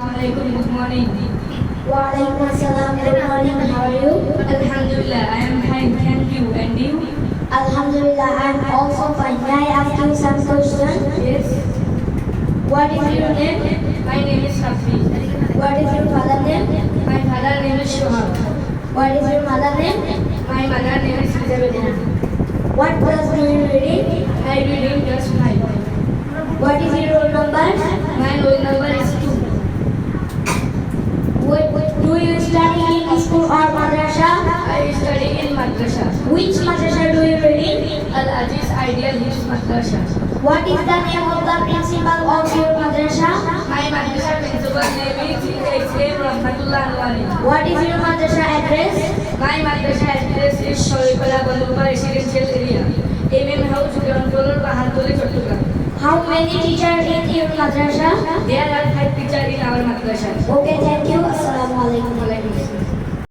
Alaikum, good morning. Assalam. Good morning. How are you? Alhamdulillah, I am fine, thank you. And you? Alhamdulillah, I'm also fine. May I ask you some questions? Yes. What is your name? My name is Hafiz. What is your father name? My father name is Shohab. What is your mother name? My mother name is Elizabeth. What class do you read? I read in class Which madrasa do you read? Al Aziz Ideal Hifz Madrasa. What is the name of the principal of your madrasa? My madrasa principal name is Islam Rahmatullah Anwari. What is your madrasa address? My madrasa address is Shoripala Bandurpa Residential Area. MM House, ground floor, Bahantoli, Chattogram. How many teachers in your madrasa? There are five teachers in our madrasa. Okay, thank